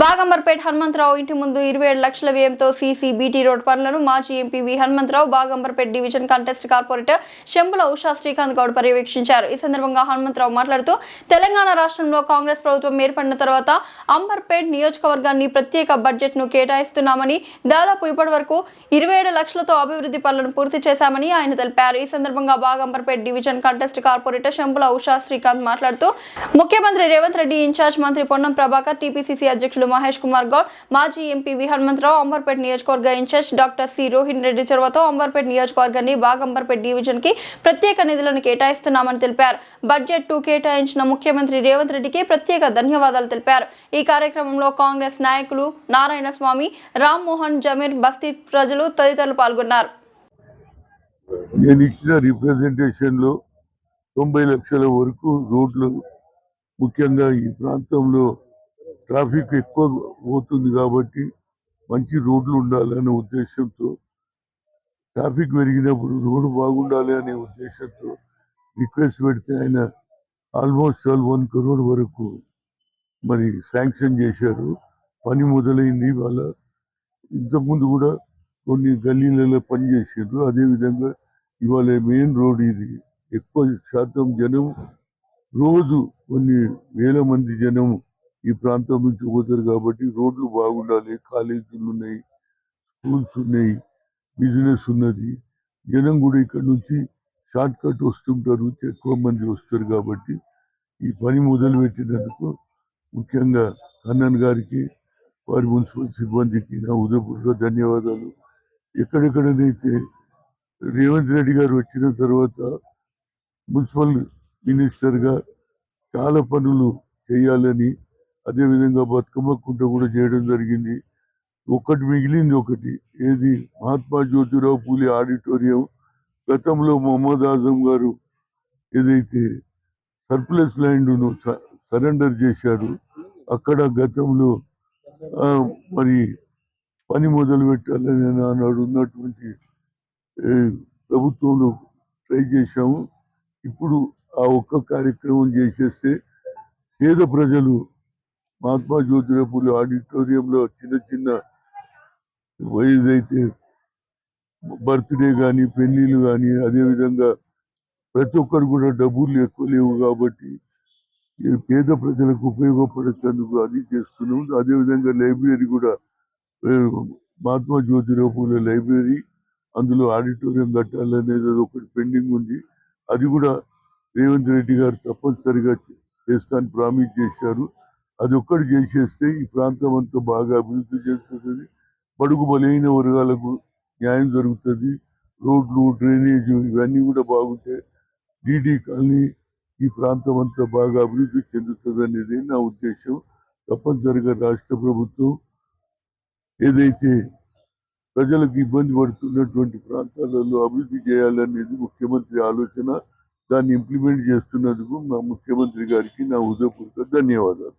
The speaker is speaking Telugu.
బాగంబర్పేట హనుమంతరావు ఇంటి ముందు ఇరవై ఏడు లక్షల వ్యయంతో సీసీ బీటీ రోడ్ పనులను మాజీ MP V Hanumantharao Bagamberpet division contest corporator Shambhula Usha Srikanth Goud పర్యవేక్షించారు. ఈ సందర్భంగా హనుమంతరావు మాట్లాడుతూ తెలంగాణ రాష్ట్రంలో కాంగ్రెస్ ప్రభుత్వం ఏర్పడిన తర్వాత అంబర్పేట్ నియోజకవర్గాన్ని ప్రత్యేక బడ్జెట్ను కేటాయిస్తున్నామని దాదాపు ఇప్పటి వరకు ఇరవై ఏడు లక్షలతో అభివృద్ధి పనులను పూర్తి చేశామని ఆయన తెలిపారు. ఈ సందర్భంగా Bagamberpet division contest corporator Shambhula Usha Srikanth మాట్లాడుతూ ముఖ్యమంత్రి రేవంత్ రెడ్డి ఇన్ఛార్జ్ మంత్రి పొన్నం ప్రభాకర్ టీపీసీసీ అధ్యక్షులు మహేష్ కుమార్ గౌడ్ మాజీ ఎంపీ వి హనుమంతరావు అంబర్పేట నియోజకవర్గ incharge doctor C Rohin Reddy చొరవతో అంబర్పేట నియోజకవర్గాన్ని బాగంబర్పేట డివిజన్కి ప్రత్యేక నిధులను కేటాయిస్తున్నామని తెలిపారు. బడ్జెట్ టూ కేటాయించిన ముఖ్యమంత్రి రేవంత్ రెడ్డికి ప్రత్యేక ధన్యవాదాలు తెలిపారు. ఈ కార్యక్రమంలో కాంగ్రెస్ నాయకులు నారాయణ స్వామి రామ్మోహన్ జమీర్ బస్తీ ప్రజలు తదితరులు పాల్గొన్నారు. నేను ఇచ్చిన రిప్రజెంటేషన్లో తొంభై లక్షల వరకు రోడ్లు ముఖ్యంగా ఈ ప్రాంతంలో ట్రాఫిక్ ఎక్కువ పోతుంది కాబట్టి మంచి రోడ్లు ఉండాలనే ఉద్దేశంతో ట్రాఫిక్ పెరిగినప్పుడు రోడ్డు బాగుండాలి అనే ఉద్దేశంతో రిక్వెస్ట్ పెడితే ఆయన ఆల్మోస్ట్ ఆల్ వన్ కరోడ్ వరకు మరి శాంక్షన్ చేశారు. పని మొదలైంది. వాళ్ళ ఇంతకుముందు కూడా కొన్ని గల్లీలలో పనిచేసారు అదేవిధంగా ఇవాళ మెయిన్ రోడ్ ఇది. ఎక్కువ శాతం జనం రోజు కొన్ని వేల మంది జనం ఈ ప్రాంతం నుంచి పోతారు కాబట్టి రోడ్లు బాగుండాలి కాలేజీలు ఉన్నాయి స్కూల్స్ ఉన్నాయి బిజినెస్ ఉన్నది. జనం కూడా ఇక్కడ నుంచి షార్ట్ కట్ వస్తుంటారు ఎక్కువ మంది వస్తారు కాబట్టి ఈ పని మొదలు పెట్టినందుకు ముఖ్యంగా కన్నన్ గారికి వారి మున్సిపల్ సిబ్బందికి నా ఉదయపూర్వక ధన్యవాదాలు. ఎక్కడెక్కడనైతే రేవంత్ రెడ్డి గారు వచ్చిన తర్వాత మున్సిపల్ మినిస్టర్గా చాలా పనులు చేయాలని అదేవిధంగా బతుకమ్మ కుంట కూడా చేయడం జరిగింది. ఒకటి మిగిలింది ఒకటి. ఏది? మహాత్మా జ్యోతిరావు పూలే ఆడిటోరియం. గతంలో మొహమ్మద్ ఆజం గారు ఏదైతే సర్ప్లస్ ల్యాండ్ను సరెండర్ చేశారు అక్కడ గతంలో మరి పని మొదలు పెట్టాలని ఆనాడు ఉన్నటువంటి ప్రభుత్వంలో ట్రై చేశాము. ఇప్పుడు ఆ ఒక్క కార్యక్రమం చేసేస్తే పేద ప్రజలు మహాత్మా జ్యోతిరావు ఆడిటోరియంలో చిన్న చిన్న ఏదైతే బర్త్డే కానీ పెళ్ళిళ్ళు కానీ అదేవిధంగా ప్రతి ఒక్కరు కూడా డబ్బులు ఎక్కువ లేవు కాబట్టి పేద ప్రజలకు ఉపయోగపడేందుకు అది చేస్తున్నాం. అదేవిధంగా లైబ్రరీ కూడా మహాత్మా జ్యోతిరావు పూలే లైబ్రరీ అందులో ఆడిటోరియం కట్టాలనేది అది ఒకటి పెండింగ్ ఉంది. అది కూడా రేవంత్ రెడ్డి గారు తప్పనిసరిగా చేస్తాను ప్రామిస్ చేశారు. అది ఒక్కటి చేసేస్తే ఈ ప్రాంతం అంతా బాగా అభివృద్ధి చెందుతుంది. బడుగు బలైన వర్గాలకు న్యాయం జరుగుతుంది. రోడ్లు డ్రైనేజ్ ఇవన్నీ కూడా బాగుంటే డీడీ కాలనీ ఈ ప్రాంతం అంతా బాగా అభివృద్ధి చెందుతుంది అనేది నా ఉద్దేశం. తప్పనిసరిగా రాష్ట్ర ప్రభుత్వం ఏదైతే ప్రజలకు ఇబ్బంది పడుతున్నటువంటి ప్రాంతాలలో అభివృద్ధి చేయాలనేది ముఖ్యమంత్రి ఆలోచన దాన్ని ఇంప్లిమెంట్ చేస్తున్నందుకు మా ముఖ్యమంత్రి గారికి నా హృదయపూర్వక ధన్యవాదాలు.